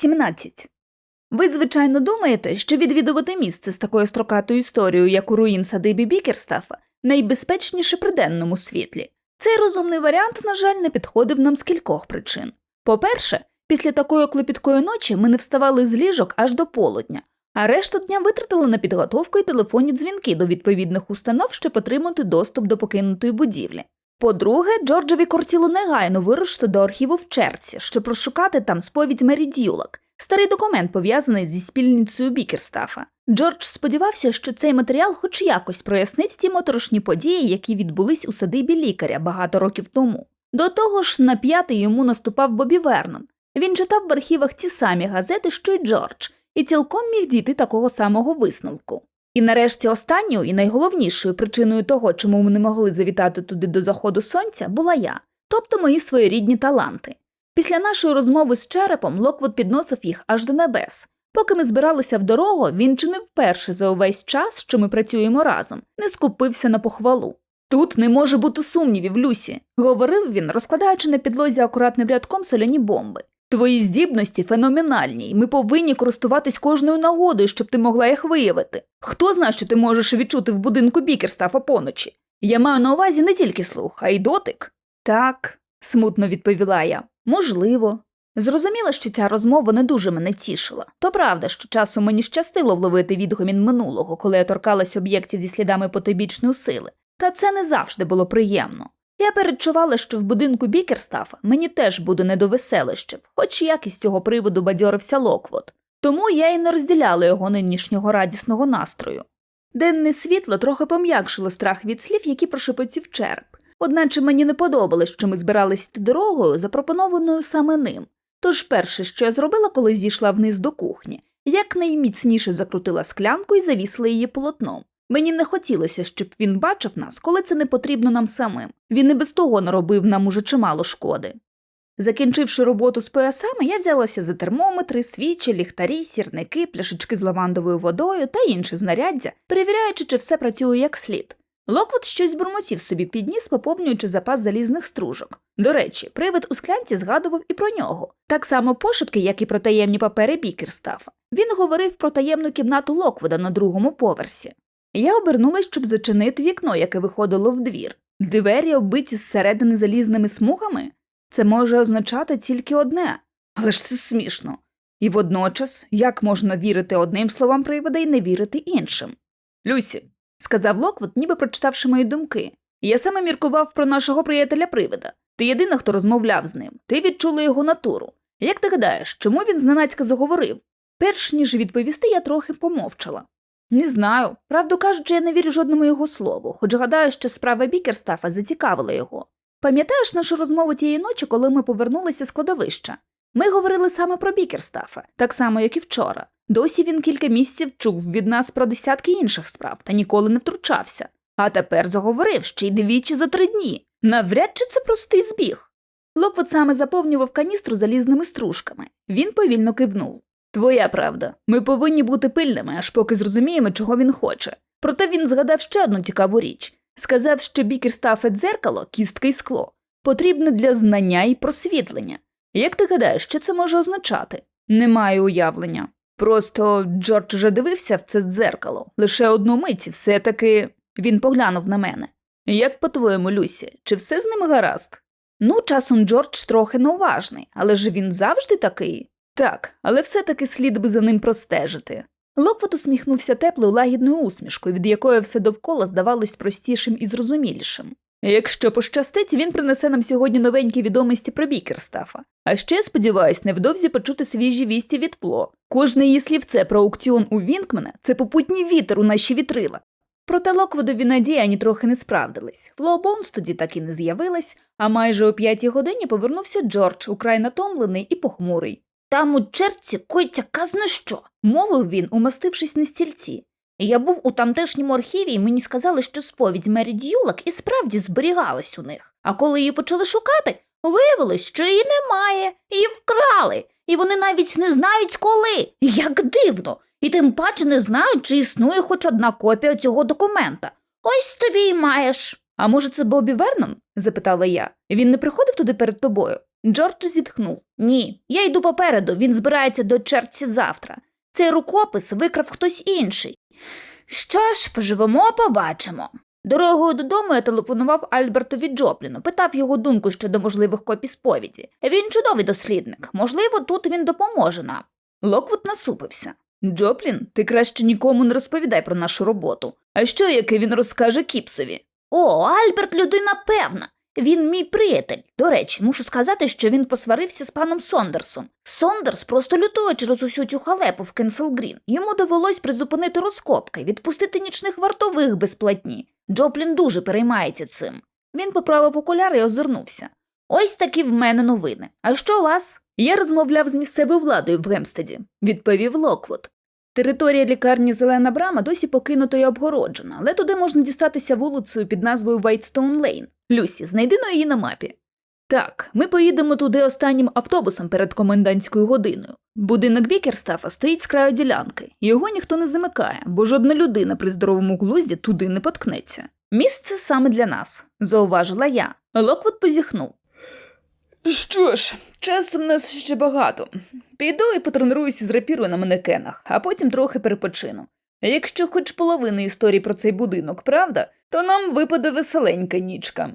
17. Ви, звичайно, думаєте, що відвідувати місце з такою строкатою історією, як у руїн садибі Бікерстафа, найбезпечніше при денному світлі. Цей розумний варіант, на жаль, не підходив нам з кількох причин. По-перше, після такої клопіткої ночі ми не вставали з ліжок аж до полудня, а решту дня витратили на підготовку і телефонні дзвінки до відповідних установ, щоб отримати доступ до покинутої будівлі. По-друге, Джорджові кортіло негайно вирушити до архіву в черці, щоб розшукати там сповідь Мері Дюлак, старий документ, пов'язаний зі спільницею Бікерстафа. Джордж сподівався, що цей матеріал хоч якось прояснить ті моторошні події, які відбулись у садибі лікаря багато років тому. До того ж, на п'ятий йому наступав Бобі Вернон. Він читав в архівах ті самі газети, що й Джордж, і цілком міг дійти такого самого висновку. І нарешті останньою і найголовнішою причиною того, чому ми не могли завітати туди до заходу сонця, була я, тобто мої своєрідні таланти. Після нашої розмови з черепом Локвуд підносив їх аж до небес. Поки ми збиралися в дорогу, він чи не вперше за увесь час, що ми працюємо разом, не скупився на похвалу. Тут не може бути сумнівів, Люсі, говорив він, розкладаючи на підлозі акуратним рядком соляні бомби. Твої здібності феноменальні, і ми повинні користуватись кожною нагодою, щоб ти могла їх виявити. Хто знає, що ти можеш відчути в будинку Бікерстафа поночі? Я маю на увазі не тільки слух, а й дотик. Так, смутно відповіла я. Можливо. Зрозуміла, що ця розмова не дуже мене тішила. То правда, що часом мені щастило вловити відгомін минулого, коли я торкалась об'єктів зі слідами потойбічної сили, та це не завжди було приємно. Я передчувала, що в будинку Бікерстафа мені теж буде не до веселищів, хоч як із цього приводу бадьорився Локвот. Тому я й не розділяла його нинішнього радісного настрою. Денне світло трохи пом'якшило страх від слів, які прошепотів череп, одначе мені не подобалось, що ми збиралися йти дорогою, запропонованою саме ним. Тож перше, що я зробила, коли зійшла вниз до кухні, якнайміцніше закрутила склянку і завісила її полотном. Мені не хотілося, щоб він бачив нас, коли це не потрібно нам самим. Він і без того наробив нам уже чимало шкоди. Закінчивши роботу з поясами, я взялася за термометри, свічі, ліхтарі, сірники, пляшечки з лавандовою водою та інші знаряддя, перевіряючи, чи все працює як слід. Локвуд щось бурмотів собі підніс, поповнюючи запас залізних стружок. До речі, привид у склянці згадував і про нього, так само пошепки, як і про таємні папери Бікерстафа. Він говорив про таємну кімнату Локвуда на другому поверсі. Я обернулась, щоб зачинити вікно, яке виходило в двір. Двері оббиті зсередини залізними смугами. Це може означати тільки одне, але ж це смішно. І водночас, як можна вірити одним словам привода і не вірити іншим? Люсі, сказав Локвуд, ніби прочитавши мої думки. Я саме міркував про нашого приятеля привида. Ти єдина, хто розмовляв з ним. Ти відчула його натуру. Як ти гадаєш, чому він зненацька заговорив? Перш ніж відповісти, я трохи помовчала. Не знаю. Правду кажучи, я не вірю жодному його слову, хоч гадаю, що справа Бікерстафа зацікавила його. Пам'ятаєш нашу розмову тієї ночі, коли ми повернулися з кладовища? Ми говорили саме про Бікерстафа, так само, як і вчора. Досі він кілька місяців чув від нас про десятки інших справ та ніколи не втручався. А тепер заговорив ще й двічі за три дні. Навряд чи це простий збіг. Локвуд саме заповнював каністру залізними стружками. Він повільно кивнув. Твоя правда, ми повинні бути пильними, аж поки зрозуміємо, чого він хоче. Проте він згадав ще одну цікаву річ сказав, що бікерстафе дзеркало, кістка й скло, потрібне для знання і просвітлення. Як ти гадаєш, що це може означати? Не маю уявлення. Просто Джордж вже дивився в це дзеркало, лише одну мить, і все таки він поглянув на мене. Як по-твоєму, Люсі, чи все з ним гаразд? Ну, часом Джордж трохи неуважний, але ж він завжди такий. Так, але все-таки слід би за ним простежити. Локвот усміхнувся теплою лагідною усмішкою, від якої все довкола здавалось простішим і зрозумілішим. Якщо пощастить, він принесе нам сьогодні новенькі відомості про Бікерстафа. А ще, сподіваюсь, невдовзі почути свіжі вісті від Фло. Кожне її слівце про аукціон у Вінкмена це попутній вітер у наші вітрила. Проте Локводові надії ані трохи не справдились. Фло Бонс тоді так і не з'явилась, а майже о п'ятій годині повернувся Джордж, украй натомлений і похмурий. Там у черці коїться казно що, мовив він, умостившись на стільці. Я був у тамтешньому архіві, і мені сказали, що сповідь Мері Дюлак і справді зберігалась у них. А коли її почали шукати, виявилось, що її немає, її вкрали, і вони навіть не знають коли. Як дивно, і тим паче не знають, чи існує хоч одна копія цього документа. Ось тобі й маєш. А може, це Бобі Вернон? запитала я. Він не приходив туди перед тобою? Джордж зітхнув. Ні, я йду попереду, він збирається до черці завтра. Цей рукопис викрав хтось інший. Що ж, поживемо, побачимо. Дорогою додому я телефонував Альбертові Джопліну, питав його думку щодо можливих копій сповіді. Він чудовий дослідник, можливо, тут він допоможе нам. Локвуд насупився. Джоплін, ти краще нікому не розповідай про нашу роботу. А що, яке він розкаже Кіпсові? О, Альберт людина певна. Він мій приятель. До речі, мушу сказати, що він посварився з паном Сондерсом. Сондерс просто лютує через усю цю халепу в Кенсел Грін. Йому довелось призупинити розкопки, відпустити нічних вартових безплатні. Джоплін дуже переймається цим. Він поправив окуляри і озирнувся. Ось такі в мене новини. А що у вас? Я розмовляв з місцевою владою в Гемстеді, відповів Локвуд. Територія лікарні Зелена Брама досі покинута і обгороджена, але туди можна дістатися вулицею під назвою Вайтстоун Лейн. Люсі, знайди на її на мапі. Так, ми поїдемо туди останнім автобусом перед комендантською годиною. Будинок Бікерстафа стоїть з краю ділянки. Його ніхто не замикає, бо жодна людина при здоровому глузді туди не поткнеться. Місце саме для нас, зауважила я. Локвуд позіхнув. Що ж, часу в нас ще багато. Піду і потренуюся з рапірою на манекенах, а потім трохи перепочину. Якщо хоч половина історії про цей будинок, правда, то нам випаде веселенька нічка.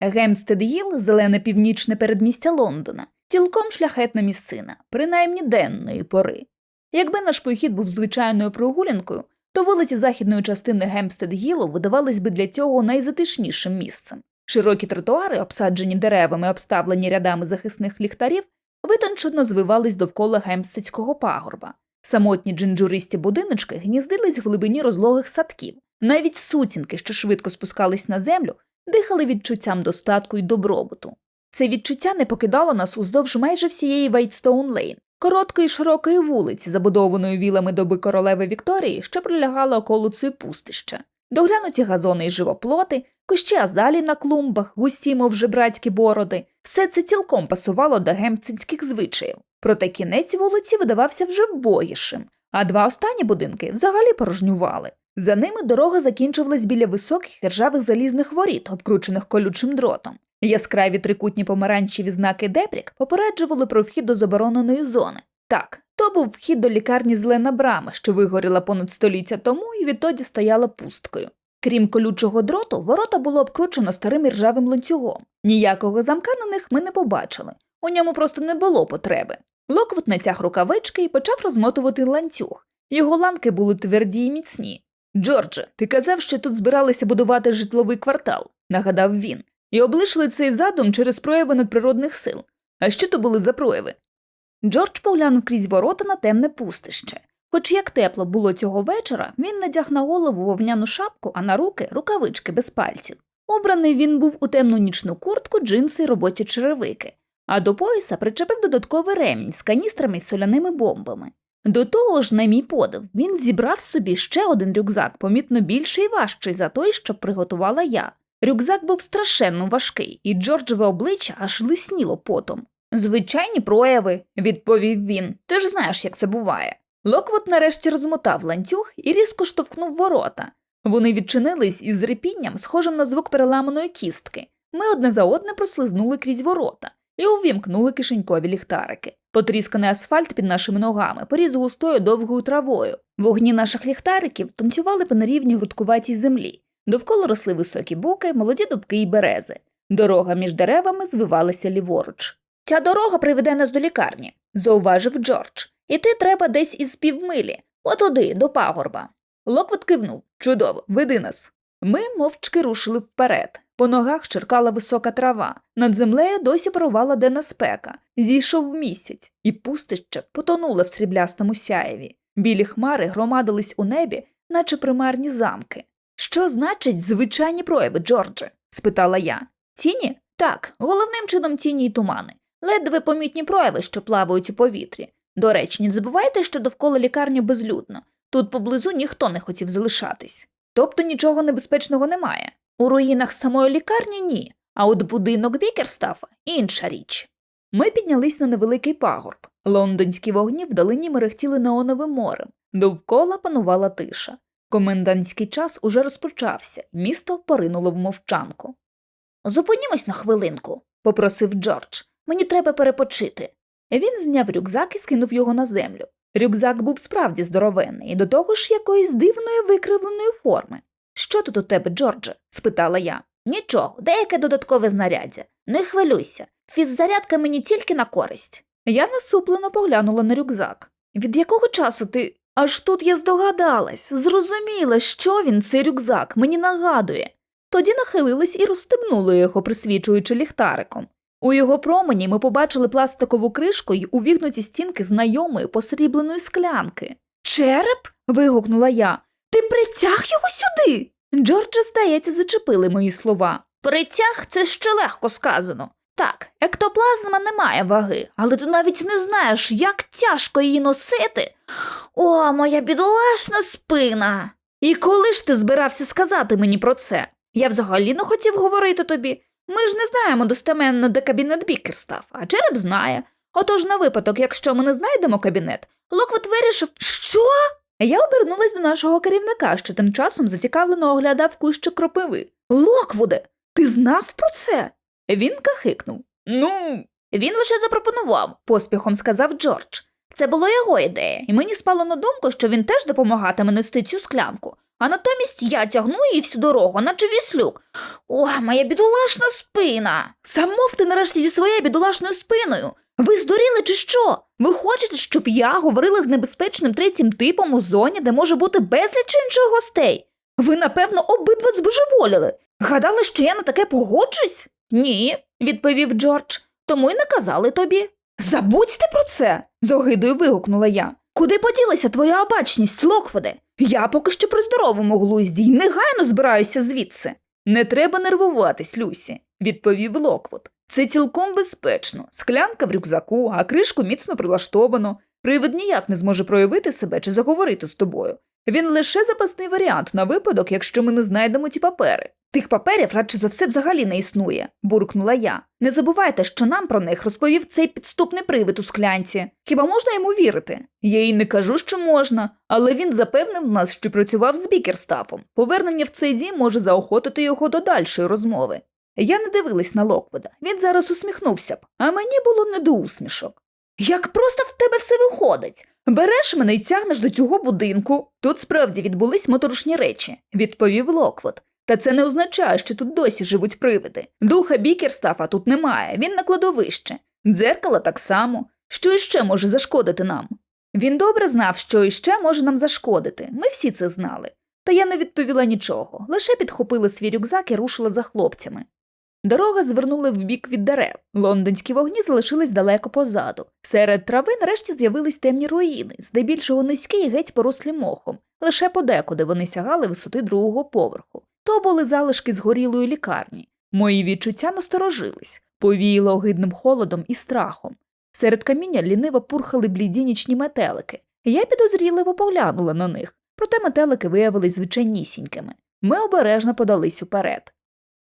Гемстед Гіл, зелене північне передмістя Лондона, цілком шляхетна місцина, принаймні денної пори. Якби наш похід був звичайною прогулянкою, то вулиці західної частини Гемстед Гілу видавались би для цього найзатишнішим місцем. Широкі тротуари, обсаджені деревами, обставлені рядами захисних ліхтарів, витончено звивались довкола гемстедського пагорба. Самотні джинджуристі будиночки гніздились в глибині розлогих садків. Навіть сутінки, що швидко спускались на землю, дихали відчуттям достатку й добробуту. Це відчуття не покидало нас уздовж майже всієї Вайтстоун Лейн, короткої широкої вулиці, забудованої вілами доби королеви Вікторії, що прилягала околицею пустища. Доглянуті газони й живоплоти, кущі азалі на клумбах, густі, мов жебрацькі бороди, все це цілком пасувало до гемцинських звичаїв. Проте кінець вулиці видавався вже вбогішим, а два останні будинки взагалі порожнювали. За ними дорога закінчувалась біля високих ржавих залізних воріт, обкручених колючим дротом. Яскраві трикутні помаранчеві знаки Депрік попереджували про вхід до забороненої зони. Так, то був вхід до лікарні Зелена Брама, що вигоріла понад століття тому і відтоді стояла пусткою. Крім колючого дроту, ворота було обкручено старим іржавим ланцюгом. Ніякого замка на них ми не побачили. У ньому просто не було потреби. Локвот натяг рукавички і почав розмотувати ланцюг. Його ланки були тверді й міцні. Джордже, ти казав, що тут збиралися будувати житловий квартал, нагадав він, і облишили цей задум через прояви надприродних сил. А що то були за прояви? Джордж поглянув крізь ворота на темне пустище. Хоч як тепло було цього вечора, він надяг на голову вовняну шапку, а на руки рукавички без пальців. Обраний він був у темну нічну куртку, джинси й робочі черевики, а до пояса причепив додатковий ремінь з каністрами й соляними бомбами. До того ж, на мій подив, він зібрав собі ще один рюкзак, помітно більший і важчий за той, що приготувала я. Рюкзак був страшенно важкий, і Джорджеве обличчя аж лисніло потом. Звичайні прояви, відповів він. Ти ж знаєш, як це буває. Локвуд нарешті розмотав ланцюг і різко штовхнув ворота. Вони відчинились із репінням, схожим на звук переламаної кістки. Ми одне за одне прослизнули крізь ворота і увімкнули кишенькові ліхтарики. Потрісканий асфальт під нашими ногами поріз густою довгою травою. Вогні наших ліхтариків танцювали по нерівній грудкуватій землі. Довкола росли високі буки, молоді дубки й берези. Дорога між деревами звивалася ліворуч. Ця дорога приведе нас до лікарні, зауважив Джордж. Іти треба десь із півмилі, отуди, до пагорба. Локвот кивнув. Чудово, веди нас. Ми мовчки рушили вперед. По ногах черкала висока трава, над землею досі парувала денна спека, зійшов місяць, і пустище потонуло в сріблястому сяєві. Білі хмари громадились у небі, наче примарні замки. Що значить звичайні прояви, Джордже? спитала я. Тіні? Так, головним чином тіні й тумани, ледве помітні прояви, що плавають у повітрі. До речі, не забувайте, що довкола лікарні безлюдно. Тут поблизу ніхто не хотів залишатись. Тобто нічого небезпечного немає. У руїнах самої лікарні ні, а от будинок Бікерстафа інша річ. Ми піднялись на невеликий пагорб. Лондонські вогні вдалині мерехтіли неоновим морем. Довкола панувала тиша. Комендантський час уже розпочався, місто поринуло в мовчанку. Зупинімось на хвилинку, попросив Джордж. Мені треба перепочити. Він зняв рюкзак і скинув його на землю. Рюкзак був справді здоровенний і до того ж якоїсь дивної викривленої форми. Що тут у тебе, Джордже? спитала я. Нічого, деяке додаткове знаряддя. Не хвилюйся. Фіззарядка мені тільки на користь. Я насуплено поглянула на рюкзак. Від якого часу ти. Аж тут я здогадалась, зрозуміла, що він цей рюкзак мені нагадує. Тоді нахилилась і розстебнула його, присвічуючи ліхтариком. У його промені ми побачили пластикову кришку й увігнуті стінки знайомої посрібленої склянки. Череп? вигукнула я. Ти притяг його сюди. Джорджа, здається, зачепили мої слова. Притяг це ще легко сказано. Так, ектоплазма не має ваги, але ти навіть не знаєш, як тяжко її носити. О, моя бідолашна спина. І коли ж ти збирався сказати мені про це? Я взагалі не хотів говорити тобі. Ми ж не знаємо достеменно, де кабінет Бікерстав, а череп знає. Отож, на випадок, якщо ми не знайдемо кабінет, Локвот вирішив, що? Я обернулась до нашого керівника, що тим часом зацікавлено оглядав кущик кропиви. Локвуде, ти знав про це? Він кахикнув. Ну, він лише запропонував, поспіхом сказав Джордж. Це було його ідея, і мені спало на думку, що він теж допомагатиме нести цю склянку. А натомість я тягну її всю дорогу, наче віслюк. О, моя бідолашна спина. Замовте нарешті зі своєю бідолашною спиною. Ви здуріли чи що? Ви хочете, щоб я говорила з небезпечним третім типом у зоні, де може бути безліч інших гостей? Ви, напевно, обидва збожеволіли. Гадали, що я на таке погоджусь? Ні, відповів Джордж. Тому й наказали тобі. Забудьте про це. з огидою вигукнула я. Куди поділася твоя обачність, Локводе? Я поки що при здоровому глузді й негайно збираюся звідси. Не треба нервуватись, Люсі, відповів Локвуд. Це цілком безпечно. Склянка в рюкзаку, а кришку міцно прилаштовано. Привид ніяк не зможе проявити себе чи заговорити з тобою. Він лише запасний варіант на випадок, якщо ми не знайдемо ті папери. Тих паперів радше за все взагалі не існує, буркнула я. Не забувайте, що нам про них розповів цей підступний привид у склянці. Хіба можна йому вірити? Я їй не кажу, що можна, але він запевнив нас, що працював з бікерстафом. Повернення в цей дім може заохотити його до дальшої розмови. Я не дивилась на Локвода. Він зараз усміхнувся б, а мені було не до усмішок. Як просто в тебе все виходить? Береш мене і тягнеш до цього будинку. Тут справді відбулись моторошні речі, відповів Локвуд. Та це не означає, що тут досі живуть привиди. Духа Бікерстафа тут немає, він на кладовище. Дзеркало так само. Що іще може зашкодити нам? Він добре знав, що іще може нам зашкодити. Ми всі це знали. Та я не відповіла нічого, лише підхопила свій рюкзак і рушила за хлопцями. Дорога звернула в бік від дерев. Лондонські вогні залишились далеко позаду. Серед трави нарешті з'явились темні руїни, здебільшого низькі і геть порослі мохом. Лише подекуди вони сягали висоти другого поверху. То були залишки згорілої лікарні. Мої відчуття насторожились, повіяло огидним холодом і страхом. Серед каміння ліниво пурхали бліді нічні метелики. Я підозріливо поглянула на них, проте метелики виявились звичайнісінькими. Ми обережно подались уперед.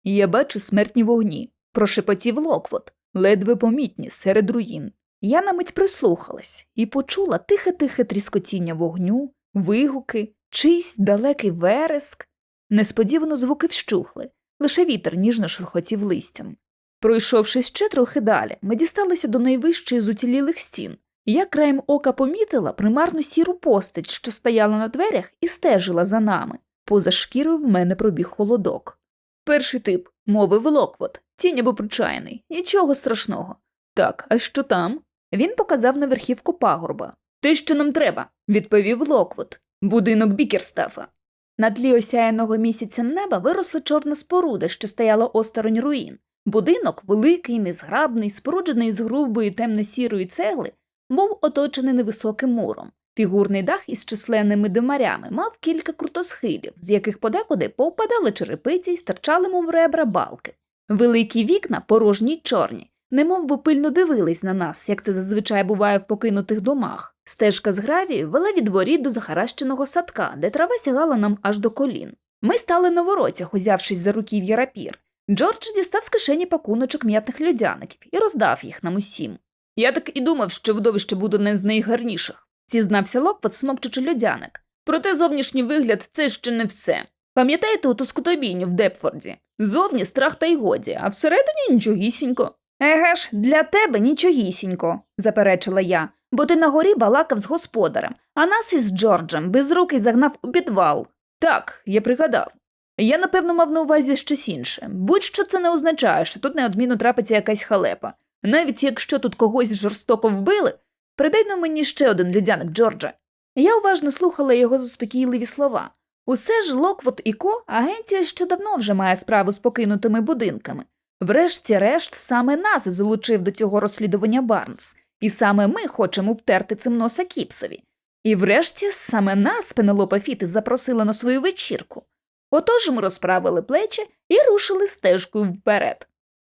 Я бачу смертні вогні, прошепотів Локвот, ледве помітні серед руїн. Я на мить прислухалась і почула тихе-тихе тріскотіння вогню, вигуки, чийсь далекий вереск. Несподівано звуки вщухли, лише вітер ніжно шурхотів листям. Пройшовши ще трохи далі, ми дісталися до найвищої з уцілілих стін. Я краєм ока помітила примарну сіру постать, що стояла на дверях і стежила за нами. Поза шкірою в мене пробіг холодок. Перший тип, мовив Локвот, тінь або причайний, нічого страшного. Так, а що там? Він показав на верхівку пагорба. Те, що нам треба, відповів Локвот. Будинок Бікерстафа. На тлі осяяного місяцем неба виросла чорна споруда, що стояла осторонь руїн. Будинок, великий, незграбний, споруджений з грубої темно-сірої цегли, був оточений невисоким муром. Фігурний дах із численними димарями мав кілька крутосхилів, з яких подекуди повпадали черепиці й стирчали, мов ребра балки. Великі вікна, порожні й чорні, немов би пильно дивились на нас, як це зазвичай буває в покинутих домах. Стежка з гравію вела від воріт до захаращеного садка, де трава сягала нам аж до колін. Ми стали на воротях, узявшись за руків'я рапір. Джордж дістав з кишені пакуночок м'ятних людяників і роздав їх нам усім. Я так і думав, що видовище буде не з найгарніших, зізнався Локвот, смокчучи льодяник. Проте зовнішній вигляд це ще не все. Пам'ятаєте оту скотобійню в Депфорді? Зовні страх та й годі, а всередині нічогісінько. Еге ж, для тебе нічогісінько, заперечила я, бо ти на горі балакав з господарем, а нас із Джорджем без руки загнав у підвал. Так, я пригадав. Я, напевно, мав на увазі щось інше. Будь-що це не означає, що тут неодмінно трапиться якась халепа. Навіть якщо тут когось жорстоко вбили, придай на мені ще один людяник Джорджа. Я уважно слухала його заспокійливі слова. Усе ж Локвот і Ко агенція ще давно вже має справу з покинутими будинками. Врешті-решт, саме нас залучив до цього розслідування Барнс, і саме ми хочемо втерти цим носа Кіпсові. І врешті саме нас Пенелопа Фіти запросила на свою вечірку. Отож ми розправили плечі і рушили стежкою вперед.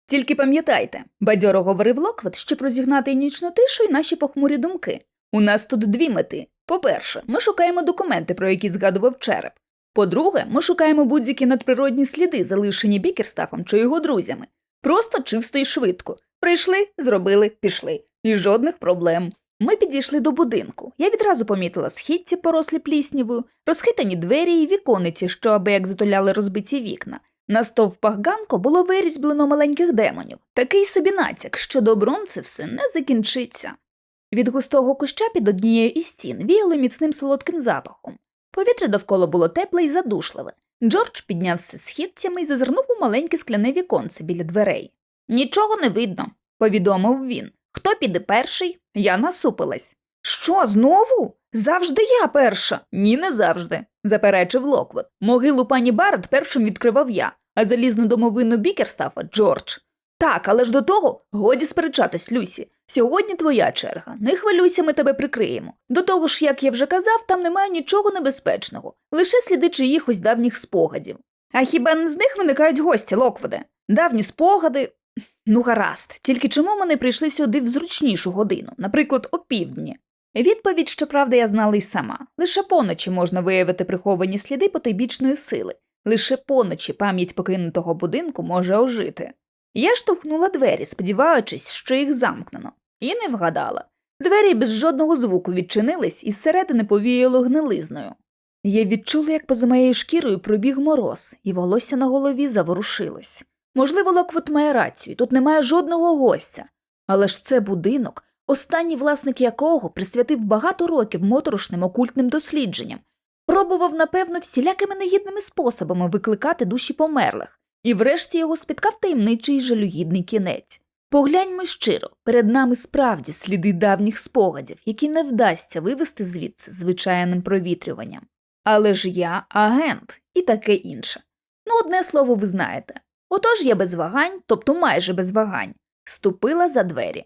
Тільки пам'ятайте, бадьоро говорив Локвот, щоб розігнати нічну тишу і наші похмурі думки. У нас тут дві мети. По-перше, ми шукаємо документи, про які згадував череп. По-друге, ми шукаємо будь-які надприродні сліди, залишені Бікерстафом чи його друзями. Просто чисто і швидко. Прийшли, зробили, пішли. І жодних проблем. Ми підійшли до будинку. Я відразу помітила східці, порослі пліснявою, розхитані двері і вікониці, що аби як затуляли розбиті вікна. На стовпах ганку було вирізблено маленьких демонів. Такий собі натяк, що добром це все не закінчиться. Від густого куща під однією із стін віяло міцним солодким запахом. Повітря довкола було тепле і задушливе. Джордж піднявся східцями і зазирнув у маленьке скляне віконце біля дверей. Нічого не видно, повідомив він. Хто піде перший? Я насупилась. Що, знову? Завжди я перша. Ні, не завжди, заперечив Локвот. Могилу пані Барретт першим відкривав я, а залізну домовину Бікерстафа Джордж. Так, але ж до того годі сперечатись, Люсі. Сьогодні твоя черга. Не хвилюйся, ми тебе прикриємо. До того ж, як я вже казав, там немає нічого небезпечного, лише сліди чиїхось давніх спогадів. А хіба не з них виникають гості, Локводе? Давні спогади. Ну, гаразд, тільки чому ми не прийшли сюди в зручнішу годину, наприклад, опівдні? Відповідь, щоправда, я знала й сама. Лише поночі можна виявити приховані сліди потойбічної сили. Лише поночі пам'ять покинутого будинку може ожити. Я штовхнула двері, сподіваючись, що їх замкнено, і не вгадала. Двері без жодного звуку відчинились і зсередини повіяло гнилизною. Я відчула, як поза моєю шкірою пробіг мороз, і волосся на голові заворушилось. Можливо, Локвот має рацію, тут немає жодного гостя. Але ж це будинок, останній власник якого присвятив багато років моторошним окультним дослідженням, пробував, напевно, всілякими негідними способами викликати душі померлих, і врешті його спіткав таємничий жалюгідний кінець. Погляньмо щиро, перед нами справді сліди давніх спогадів, які не вдасться вивести звідси звичайним провітрюванням. Але ж я агент і таке інше. Ну, одне слово, ви знаєте. Отож я без вагань, тобто майже без вагань, ступила за двері.